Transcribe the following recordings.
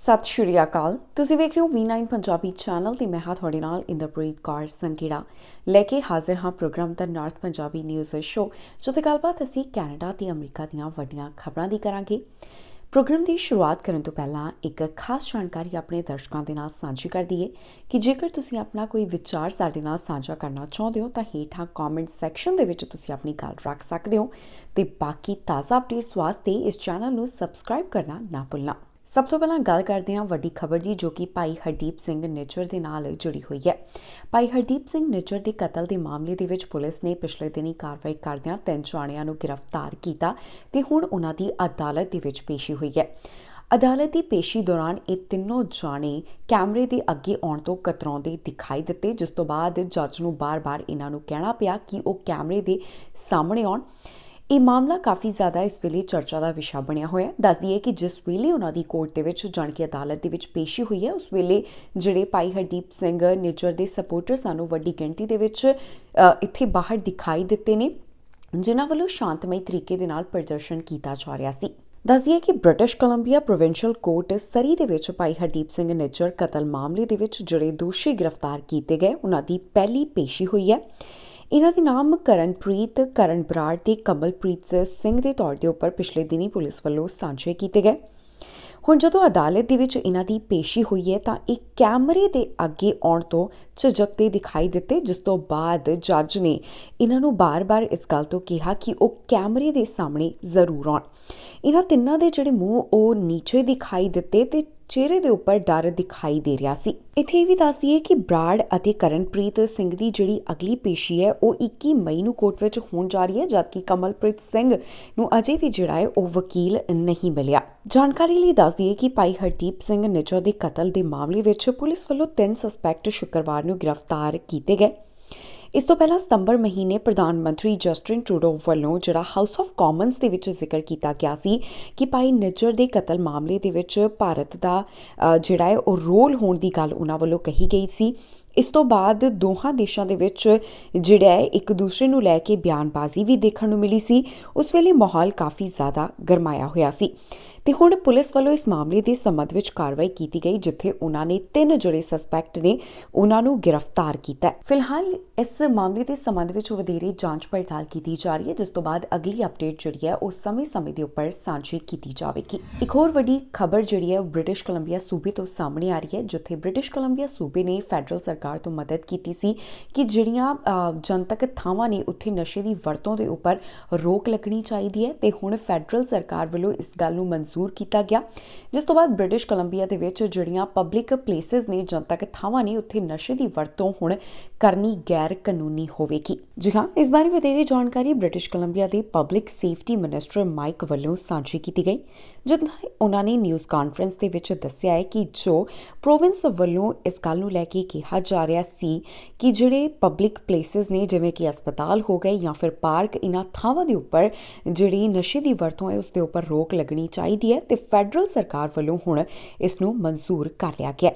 ਸਤਿ ਸ਼੍ਰੀ ਅਕਾਲ। ਤੁਸੀਂ ਵੇਖ ਰਹੇ ਹੋ V9 ਪੰਜਾਬੀ ਚੈਨਲ ਤੇ ਮੈਂ ਹਾਂ ਤੁਹਾਡੇ ਨਾਲ ਇੰਦਰਪ੍ਰੀਤ ਕੌਰ ਸੰਕੀੜਾ ਲੈ ਕੇ ਹਾਜ਼ਰ ਹਾਂ ਪ੍ਰੋਗਰਾਮ ਦਾ ਨਾਰਥ ਪੰਜਾਬੀ ਨਿਊਜ਼ ਸ਼ੋ ਜੋ ਤੇ ਗੱਲਬਾਤ ਅਸੀਂ ਕੈਨੇਡਾ ਤੇ ਅਮਰੀਕਾ ਦੀਆਂ ਵੱਡੀਆਂ ਖਬਰਾਂ ਦੀ ਕਰਾਂਗੇ। ਪ੍ਰੋਗਰਾਮ ਦੀ ਸ਼ੁਰੂਆਤ ਕਰਨ ਤੋਂ ਪਹਿਲਾਂ ਇੱਕ ਖਾਸ ਜਾਣਕਾਰੀ ਆਪਣੇ ਦਰਸ਼ਕਾਂ ਦੇ ਨਾਲ ਸਾਂਝੀ ਕਰ ਦਈਏ ਕਿ ਜੇਕਰ ਤੁਸੀਂ ਆਪਣਾ ਕੋਈ ਵਿਚਾਰ ਸਾਡੇ ਨਾਲ ਸਾਂਝਾ ਕਰਨਾ ਚਾਹੁੰਦੇ ਹੋ, ਤਾਂ ਹੇਠਾਂ ਕਮੈਂਟ ਸੈਕਸ਼ਨ ਦੇ ਵਿੱਚ ਤੁਸੀਂ ਆਪਣੀ ਗੱਲ ਰੱਖ ਸਕਦੇ ਹੋ ਤੇ ਬਾਕੀ ਤਾਜ਼ਾ ਅਪਡੇਟਸ ਵਾਸਤੇ ਇਸ ਚੈਨਲ ਨੂੰ ਸਬਸਕ੍ਰਾਈਬ ਕਰਨਾ ਨਾ ਭੁੱਲਣਾ। ਸਭ ਤੋਂ ਪਹਿਲਾਂ ਗੱਲ ਕਰਦੇ ਹਾਂ ਵੱਡੀ ਖਬਰ ਦੀ ਜੋ ਕਿ ਭਾਈ ਹਰਦੀਪ ਸਿੰਘ ਨਿੱਜਰ ਦੇ ਨਾਲ ਜੁੜੀ ਹੋਈ ਹੈ। ਭਾਈ ਹਰਦੀਪ ਸਿੰਘ ਨਿੱਜਰ ਦੇ ਕਤਲ ਦੇ ਮਾਮਲੇ ਦੇ ਵਿੱਚ ਪੁਲਿਸ ਨੇ ਪਿਛਲੇ ਦਿਨੀ ਕਾਰਵਾਈ ਕਰਦਿਆਂ ਤਿੰਨ ਜਾਣਿਆਂ ਨੂੰ ਗ੍ਰਿਫਤਾਰ ਕੀਤਾ ਤੇ ਹੁਣ ਉਹਨਾਂ ਦੀ ਅਦਾਲਤ ਦੇ ਵਿੱਚ ਪੇਸ਼ੀ ਹੋਈ ਹੈ। ਅਦਾਲਤ ਦੀ ਪੇਸ਼ੀ ਦੌਰਾਨ ਇਹ ਤਿੰਨੋਂ ਜਾਣੇ ਕੈਮਰੇ ਦੇ ਅੱਗੇ ਆਉਣ ਤੋਂ ਕਤਰਾਉਂਦੇ ਦਿਖਾਈ ਦਿੱਤੇ, ਜਿਸ ਤੋਂ ਬਾਅਦ ਜੱਜ ਨੂੰ ਬਾਰ-ਬਾਰ ਇਹਨਾਂ ਨੂੰ ਕਹਿਣਾ ਪਿਆ ਕਿ ਉਹ ਕੈਮਰੇ ਦੇ ਸਾਹਮਣੇ ਆਉਣ। ਇਹ ਮਾਮਲਾ ਕਾਫੀ ਜ਼ਿਆਦਾ ਇਸ ਵੇਲੇ ਚਰਚਾ ਦਾ ਵਿਸ਼ਾ ਬਣਿਆ ਹੋਇਆ ਹੈ। ਦੱਸ ਦਈਏ ਕਿ ਜਿਸ ਵੇਲੇ ਉਹਨਾਂ ਦੀ ਕੋਰਟ ਦੇ ਵਿੱਚ ਜਾਣ ਕੇ ਅਦਾਲਤ ਦੇ ਵਿੱਚ ਪੇਸ਼ੀ ਹੋਈ ਹੈ, ਉਸ ਵੇਲੇ ਜਿਹੜੇ ਭਾਈ ਹਰਦੀਪ ਸਿੰਘ ਨਿੱਜਰ ਦੇ ਸਪੋਰਟਰ ਸਾਨੂੰ ਵੱਡੀ ਗਿਣਤੀ ਦੇ ਵਿੱਚ ਇੱਥੇ ਬਾਹਰ ਦਿਖਾਈ ਦਿੱਤੇ ਨੇ, ਜਿਨ੍ਹਾਂ ਵੱਲੋਂ ਸ਼ਾਂਤਮਈ ਤਰੀਕੇ ਦੇ ਨਾਲ ਪ੍ਰਦਰਸ਼ਨ ਕੀਤਾ ਜਾ ਰਿਹਾ ਸੀ। ਦੱਸਦੀਏ ਕਿ British Columbia provincial court Surrey ਦੇ ਵਿੱਚ ਭਾਈ ਹਰਦੀਪ ਸਿੰਘ ਨਿੱਜਰ ਕਤਲ ਮਾਮਲੇ ਦੇ ਵਿੱਚ ਜਿਹੜੇ ਦੋਸ਼ੀ ਗ੍ਰਿਫਤਾਰ ਕੀਤੇ ਗਏ, ਉਹਨਾਂ ਦੀ ਪਹਿਲੀ ਪੇਸ਼ੀ ਹੋਈ ਹੈ। ਇਹਨਾਂ ਦੇ ਨਾਮ ਕਰਨਪ੍ਰੀਤ ਕਰਨ ਬਰਾੜ ਤੇ ਕਮਲਪ੍ਰੀਤ ਸਿੰਘ ਦੇ ਤੌਰ ਦੇ ਉੱਪਰ ਪਿਛਲੇ ਦਿਨੀ ਪੁਲਿਸ ਵੱਲੋਂ ਸਾਂਝੇ ਕੀਤੇ ਗਏ। ਹੁਣ ਜਦੋਂ ਅਦਾਲਤ ਦੇ ਵਿੱਚ ਇਹਨਾਂ ਦੀ ਪੇਸ਼ੀ ਹੋਈ ਹੈ ਤਾਂ ਇਹ ਕੈਮਰੇ ਦੇ ਅੱਗੇ ਆਉਣ ਤੋਂ ਝਜਕਦੇ ਦਿਖਾਈ ਦਿੱਤੇ, ਜਿਸ ਤੋਂ ਬਾਅਦ ਜੱਜ ਨੇ ਇਹਨਾਂ ਨੂੰ ਬਾਰ-ਬਾਰ ਇਸ ਗੱਲ ਤੋਂ ਕਿਹਾ ਕਿ ਉਹ ਕੈਮਰੇ ਦੇ ਸਾਹਮਣੇ ਜ਼ਰੂਰ ਆਉਣ। ਇਹਨਾਂ ਤਿੰਨਾਂ ਦੇ ਜਿਹੜੇ ਮੂੰਹ ਉਹ ਨੀਚੇ ਦਿਖਾਈ ਦਿੱਤੇ ਤੇ ਚਿਹਰੇ ਦੇ ਉੱਪਰ ਡਰ ਦਿਖਾਈ ਦੇ ਰਿਹਾ ਸੀ। ਇੱਥੇ ਵੀ ਦੱਸ ਦਈਏ ਕਿ ਬਰਾੜ ਅਤੇ ਕਰਨਪ੍ਰੀਤ ਸਿੰਘ ਦੀ ਜਿਹੜੀ ਅਗਲੀ ਪੇਸ਼ੀ ਹੈ, ਉਹ 21 ਮਈ ਨੂੰ ਕੋਰਟ ਵਿੱਚ ਹੋਣ ਜਾ ਰਹੀ ਹੈ, ਜਦਕਿ ਕਮਲਪ੍ਰੀਤ ਸਿੰਘ ਨੂੰ ਅਜੇ ਵੀ ਜਿਹੜਾ ਹੈ, ਉਹ ਵਕੀਲ ਨਹੀਂ ਮਿਲਿਆ। ਜਾਣਕਾਰੀ ਲਈ ਦੱਸ ਦਈਏ ਕਿ ਭਾਈ ਹਰਦੀਪ ਸਿੰਘ ਨਿੱਜਰ ਦੇ ਕਤਲ ਦੇ ਮਾਮਲੇ ਵਿੱਚ ਪੁਲਿਸ ਵੱਲੋਂ ਤਿੰਨ ਸਸਪੈਕਟ ਸ਼ੁੱਕਰਵਾਰ ਨੂੰ ਗ੍ਰਿਫਤਾਰ ਕੀਤੇ ਗਏ। ਇਸ ਤੋਂ ਪਹਿਲਾਂ ਸਤੰਬਰ ਮਹੀਨੇ ਪ੍ਰਧਾਨ ਮੰਤਰੀ ਜਸਟਿਨ ਟਰੂਡੋ ਵੱਲੋਂ ਜਿਹੜਾ ਹਾਊਸ ਆਫ ਕਾਮਨਸ ਦੇ ਵਿੱਚ ਜ਼ਿਕਰ ਕੀਤਾ ਗਿਆ ਸੀ ਕਿ ਭਾਈ ਨਿੱਜਰ ਦੇ ਕਤਲ ਮਾਮਲੇ ਦੇ ਵਿੱਚ ਭਾਰਤ ਦਾ ਜਿਹੜਾ ਹੈ ਉਹ ਰੋਲ ਹੋਣ ਦੀ ਗੱਲ ਉਹਨਾਂ ਵੱਲੋਂ ਕਹੀ ਗਈ ਸੀ। ਇਸ ਤੋਂ ਬਾਅਦ ਦੋਹਾਂ ਦੇਸ਼ਾਂ ਦੇ ਵਿੱਚ ਜਿਹੜਾ ਹੈ ਇੱਕ ਦੂਸਰੇ ਨੂੰ ਲੈ ਕੇ ਬਿਆਨਬਾਜ਼ੀ ਵੀ ਦੇਖਣ ਨੂੰ ਮਿਲੀ ਸੀ। ਉਸ ਵੇਲੇ ਮਾਹੌਲ ਕਾਫੀ ਜ਼ਿਆਦਾ ਗਰਮਾਇਆ ਹੋਇਆ ਸੀ। ਤੇ ਹੁਣ ਪੁਲਿਸ ਵੱਲੋਂ ਇਸ ਮਾਮਲੇ ਦੇ ਸੰਬੰਧ ਵਿੱਚ ਕਾਰਵਾਈ ਕੀਤੀ ਗਈ, ਜਿੱਥੇ ਉਹਨਾਂ ਨੇ ਤਿੰਨ ਜਿਹੜੇ ਸਸਪੈਕਟ ਨੇ ਉਹਨਾਂ ਨੂੰ ਗ੍ਰਿਫਤਾਰ ਕੀਤਾ ਫਿਲਹਾਲ ਇਸ ਮਾਮਲੇ ਦੇ ਸੰਬੰਧ ਵਿੱਚ ਵਧੇਰੇ ਜਾਂਚ ਪੜਤਾਲ ਕੀਤੀ ਜਾ ਰਹੀ ਹੈ, ਜਿਸ ਤੋਂ ਬਾਅਦ ਅਗਲੀ ਅਪਡੇਟ ਜਿਹੜੀ ਹੈ ਉਹ ਸਮੇਂ-ਸਮੇਂ ਦੇ ਉੱਪਰ ਸਾਂਝੀ ਕੀਤੀ ਜਾਵੇਗੀ। ਇੱਕ ਹੋਰ ਵੱਡੀ ਖਬਰ ਜਿਹੜੀ ਹੈ ਉਹ ਬ੍ਰਿਟਿਸ਼ ਕੋਲੰਬੀਆ ਸੂਬੇ ਤੋਂ ਸਾਹਮਣੇ ਆ ਰਹੀ ਹੈ, ਜਿੱਥੇ ਬ੍ਰਿਟਿਸ਼ ਕੋਲੰਬੀਆ ਸੂਬੇ ਨੇ ਫੈਡਰਲ ਸਰਕਾਰ ਤੋਂ ਮਦਦ ਕੀਤੀ ਸੀ ਕਿ ਜਿਹੜੀਆਂ ਜਨਤਕ ਥਾਵਾਂ ਨੇ ਉੱਥੇ ਨਸ਼ੇ ਦੀ ਵਰਤੋਂ ਦੇ ਉੱਪਰ ਰੋਕ ਲੱਗਣੀ ਚਾਹੀਦੀ ਹੈ ਤੇ ਹੁਣ ਫੈਡਰਲ ਸਰਕਾਰ ਵੱਲੋਂ ਇਸ ਗੱਲ ਨੂੰ ਮਨਜ਼ੂਰ ਕੀਤਾ ਗਿਆ। ਜਿਸ ਤੋਂ ਬਾਅਦ ਬ੍ਰਿਟਿਸ਼ ਕੋਲੰਬੀਆ ਦੇ ਵਿੱਚ ਜਿਹੜੀਆਂ ਪਬਲਿਕ ਪਲੇਸਸ ਨੇ, ਜਨਤਕ ਥਾਵਾਂ ਨੇ, ਉੱਥੇ ਨਸ਼ੇ ਦੀ ਵਰਤੋਂ ਹੁਣ ਕਰਨੀ ਗੈਰ ਕਾਨੂੰਨੀ ਹੋਵੇਗੀ। ਜੀ ਹਾਂ, ਇਸ ਬਾਰੇ ਵਧੇਰੇ ਜਾਣਕਾਰੀ ਬ੍ਰਿਟਿਸ਼ ਕੋਲੰਬੀਆ ਦੇ ਪਬਲਿਕ ਸੇਫਟੀ ਮਿਨਿਸਟਰ ਮਾਈਕ ਵੱਲੋਂ ਸਾਂਝੀ ਕੀਤੀ ਗਈ। ਜਦੋਂ ਉਹਨਾਂ ਨੇ ਨਿਊਜ਼ ਕਾਨਫਰੰਸ ਦੇ ਵਿੱਚ ਦੱਸਿਆ ਹੈ ਕਿ ਜੋ ਪ੍ਰੋਵਿੰਸ ਵੱਲੋਂ ਇਸ ਗੱਲ ਨੂੰ ਲੈ ਕੇ ਕਿਹਾ ਜਾ ਰਿਹਾ ਸੀ ਕਿ ਜਿਹੜੇ ਪਬਲਿਕ ਪਲੇਸਸ ਨੇ, ਜਿਵੇਂ ਕਿ ਹਸਪਤਾਲ ਹੋ ਗਏ ਜਾਂ ਫਿਰ ਪਾਰਕ ਇਨ੍ਹਾਂ ਥਾਵਾਂ ਦੇ ਉੱਪਰ ਜਿਹੜੀ ਨਸ਼ੇ ਦੀ ਵਰਤੋਂ ਹੈ, ਉਸ ਦੇ ਉੱਪਰ ਰੋਕ ਲੱਗਣੀ ਚਾਹੀਦੀ ਹੈ ਤੇ ਫੈਡਰਲ ਸਰਕਾਰ ਵੱਲੋਂ ਹੁਣ ਇਸ ਨੂੰ ਮਨਜ਼ੂਰ ਕਰ ਲਿਆ ਗਿਆ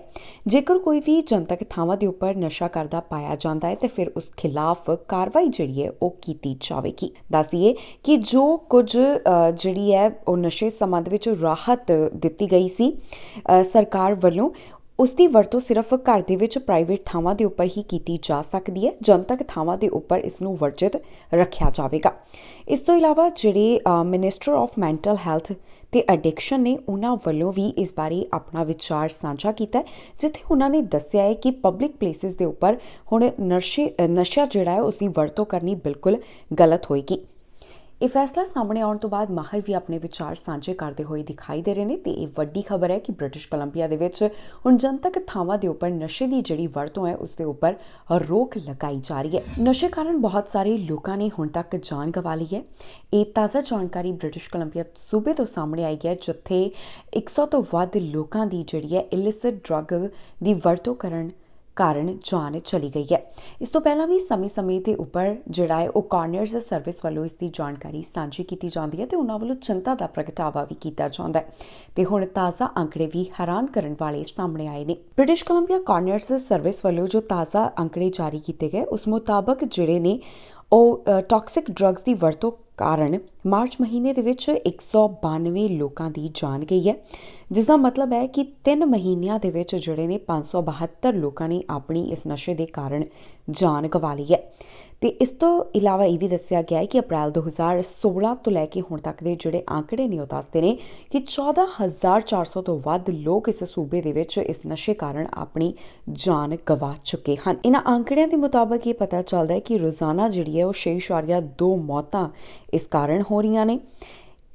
ਜੇਕਰ ਕੋਈ ਵੀ ਜਨਤਕ ਥਾਵਾਂ ਦੇ ਉੱਪਰ ਨਸ਼ਾ ਕਰਦਾ ਪਾਇਆ ਜਾਂਦਾ ਹੈ, ਤੇ ਫਿਰ ਉਸ ਖਿਲਾਫ ਕਾਰਵਾਈ ਜਿਹੜੀ ਹੈ, ਉਹ ਕੀਤੀ ਜਾਵੇਗੀ। ਦੱਸ ਦਈਏ ਕਿ ਜੋ ਕੁਝ ਜਿਹੜੀ ਹੈ, ਉਹ ਨਸ਼ੇ ਸੰਬੰਧ ਵਿੱਚ ਰਾਹਤ ਦਿੱਤੀ ਗਈ ਸੀ ਸਰਕਾਰ ਵੱਲੋਂ ਉਸ ਦੀ ਵਰਤੋਂ ਸਿਰਫ ਘਰ ਦੇ ਵਿੱਚ ਪ੍ਰਾਈਵੇਟ ਥਾਵਾਂ ਦੇ ਉੱਪਰ ਹੀ ਕੀਤੀ ਜਾ ਸਕਦੀ ਹੈ ਜਨਤਕ ਥਾਵਾਂ ਦੇ ਉੱਪਰ ਇਸ ਨੂੰ ਵਰਜਿਤ ਰੱਖਿਆ ਜਾਵੇਗਾ। ਇਸ ਤੋਂ ਇਲਾਵਾ ਜਿਹੜੇ ਮਿਨਿਸਟਰ ਆਫ ਮੈਂਟਲ ਹੈਲਥ ਤੇ ਐਡਿਕਸ਼ਨ ਨੇ ਉਹਨਾਂ ਵੱਲੋਂ ਵੀ ਇਸ ਬਾਰੇ ਆਪਣਾ ਵਿਚਾਰ ਸਾਂਝਾ ਕੀਤਾ ਜਿੱਥੇ ਉਹਨਾਂ ਨੇ ਦੱਸਿਆ ਹੈ ਕਿ ਪਬਲਿਕ ਪਲੇਸਿਸ ਦੇ ਉੱਪਰ ਹੁਣ ਨਸ਼ੇ ਨਸ਼ਾ ਜਿਹੜਾ ਹੈ ਉਸ ਦੀ ਵਰਤੋਂ ਕਰਨੀ ਬਿਲਕੁਲ ਗਲਤ ਹੋਏਗੀ। ਇਹ ਫੈਸਲਾ ਸਾਹਮਣੇ ਆਉਣ ਤੋਂ ਬਾਅਦ ਮਾਹਰ ਵੀ ਆਪਣੇ ਵਿਚਾਰ ਸਾਂਝੇ ਕਰਦੇ ਹੋਏ ਦਿਖਾਈ ਦੇ ਰਹੇ ਨੇ ਤੇ ਇਹ ਵੱਡੀ ਖਬਰ ਹੈ ਕਿ ਬ੍ਰਿਟਿਸ਼ ਕੋਲੰਬੀਆ ਦੇ ਵਿੱਚ ਹੁਣ ਜਨਤਕ ਥਾਵਾਂ ਦੇ ਉੱਪਰ ਨਸ਼ੇ ਦੀ ਜਿਹੜੀ ਵਰਤੋਂ ਹੈ, ਉਸ ਦੇ ਉੱਪਰ ਰੋਕ ਲਗਾਈ ਜਾ ਰਹੀ ਹੈ। ਨਸ਼ੇ ਕਾਰਨ ਬਹੁਤ ਸਾਰੇ ਲੋਕਾਂ ਨੇ ਹੁਣ ਤੱਕ ਜਾਨ ਗਵਾ ਲਈ ਹੈ। ਇਹ ਤਾਜ਼ਾ ਜਾਣਕਾਰੀ ਬ੍ਰਿਟਿਸ਼ ਕੋਲੰਬੀਆ ਸੂਬੇ ਤੋਂ ਸਾਹਮਣੇ ਆਈ ਹੈ, ਜਿੱਥੇ 100 ਤੋਂ ਵੱਧ ਲੋਕਾਂ ਦੀ ਜਿਹੜੀ ਹੈ ਇਲਿਸਿਟ ਡਰੱਗ ਦੀ ਵਰਤੋਂ ਕਰਨ ਕਾਰਨ ਜਾਨ ਚਲੀ ਗਈ ਹੈ। ਇਸ ਤੋਂ ਪਹਿਲਾਂ ਵੀ ਸਮੇਂ-ਸਮੇਂ ਦੇ ਉੱਪਰ ਜਿਹੜਾ ਹੈ, ਉਹ ਕਾਰਨਰਸ ਸਰਵਿਸ ਵੱਲੋਂ ਇਸ ਦੀ ਜਾਣਕਾਰੀ ਸਾਂਝੀ ਕੀਤੀ ਜਾਂਦੀ ਹੈ ਤੇ ਉਹਨਾਂ ਵੱਲੋਂ ਚਿੰਤਾ ਦਾ ਪ੍ਰਗਟਾਵਾ ਵੀ ਕੀਤਾ ਜਾਂਦਾ ਹੈ। ਤੇ ਹੁਣ ਤਾਜ਼ਾ ਅੰਕੜੇ ਵੀ ਹੈਰਾਨ ਕਰਨ ਵਾਲੇ ਸਾਹਮਣੇ ਆਏ ਨੇ। ਬ੍ਰਿਟਿਸ਼ ਕੋਲੰਬੀਆ ਕਾਰਨਰਸ ਸਰਵਿਸ ਵੱਲੋਂ ਜੋ ਤਾਜ਼ਾ ਅੰਕੜੇ ਜਾਰੀ ਕੀਤੇ ਗਏ, ਉਸ ਮੁਤਾਬਕ ਜਿਹੜੇ ਨੇ, ਉਹ ਟਾਕਸਿਕ ਡਰੱਗਸ ਦੀ ਵਰਤੋਂ ਕਾਰਨ ਮਾਰਚ ਮਹੀਨੇ ਦੇ ਵਿੱਚ 192 ਲੋਕਾਂ ਦੀ ਜਾਨ ਗਈ ਹੈ ਜਿਸ ਦਾ ਮਤਲਬ ਹੈ ਕਿ 3 ਮਹੀਨਿਆਂ ਦੇ ਵਿੱਚ ਜਿਹੜੇ ਨੇ 572 ਲੋਕਾਂ ਨੇ ਆਪਣੀ ਇਸ ਨਸ਼ੇ ਦੇ ਕਾਰਨ ਜਾਨ ਗਵਾ ਲਈ ਹੈ। ਤੇ ਇਸ ਤੋਂ ਇਲਾਵਾ ਇਹ ਵੀ ਦੱਸਿਆ ਗਿਆ ਹੈ ਕਿ ਅਪ੍ਰੈਲ 2016 ਤੋਂ ਲੈ ਕੇ ਹੁਣ ਤੱਕ ਦੇ ਜਿਹੜੇ ਆંકੜੇ ਨੇ ਉਹ ਦੱਸਦੇ ਨੇ ਕਿ 14400 ਤੋਂ ਵੱਧ ਲੋਕ ਇਸ ਸੂਬੇ ਦੇ ਵਿੱਚ ਇਸ ਨਸ਼ੇ ਕਾਰਨ ਆਪਣੀ ਜਾਨ ਗਵਾ ਚੁੱਕੇ ਹਨ। ਇਹਨਾਂ ਆંકੜਿਆਂ ਦੇ ਮੁਤਾਬਕ ਇਹ ਪਤਾ ਚੱਲਦਾ ਹੈ ਕਿ ਰੋਜ਼ਾਨਾ ਜਿਹੜੀ ਹੈ ਉਹ 6.2 ਮੌਤਾਂ ਇਸ ਕਾਰਨ ਹੋ ਰਹੀਆਂ ਨੇ।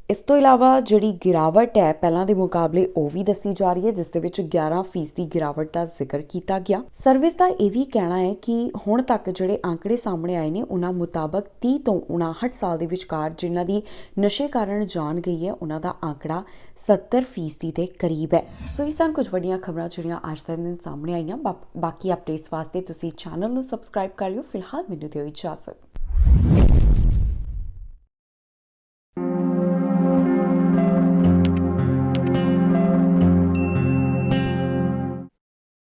ਇਸ ਤੋਂ ਇਲਾਵਾ ਜਿਹੜੀ ਗਿਰਾਵਟ ਹੈ, ਪਹਿਲਾਂ ਦੇ ਮੁਕਾਬਲੇ ਉਹ ਵੀ ਦੱਸੀ ਜਾ ਰਹੀ ਹੈ, ਜਿਸ ਦੇ ਵਿੱਚ 11% ਦੀ ਗਿਰਾਵਟ ਦਾ ਜ਼ਿਕਰ ਕੀਤਾ ਗਿਆ। ਸਰਵਿਸ ਦਾ ਇਹ ਵੀ ਕਹਿਣਾ ਹੈ ਕਿ ਹੁਣ ਤੱਕ ਜਿਹੜੇ ਅੰਕੜੇ ਸਾਹਮਣੇ ਆਏ ਨੇ, ਉਹਨਾਂ ਮੁਤਾਬਕ 30 ਤੋਂ 59 ਸਾਲ ਦੇ ਵਿਚਕਾਰ ਜਿਨ੍ਹਾਂ ਦੀ ਨਸ਼ੇ ਕਾਰਨ ਜਾਨ ਗਈ ਹੈ, ਉਹਨਾਂ ਦਾ ਅੰਕੜਾ 70% ਦੇ ਕਰੀਬ ਹੈ। ਸੋ ਇਹ ਸਨ ਕੁਝ ਵੱਡੀਆਂ ਖਬਰਾਂ ਜਿਹੜੀਆਂ ਅੱਜ ਦੇ ਦਿਨ ਸਾਹਮਣੇ ਆਈਆਂ। ਬਾ- ਬਾਕੀ ਅਪਡੇਟਸ ਵਾਸਤੇ ਤੁਸੀਂ ਚੈਨਲ ਨੂੰ ਸਬਸਕ੍ਰਾਈਬ ਕਰ ਲਿਓ। ਫਿਲਹਾਲ ਮੈਨੂੰ ਦਿਓ ਇਜਾਜ਼ਤ।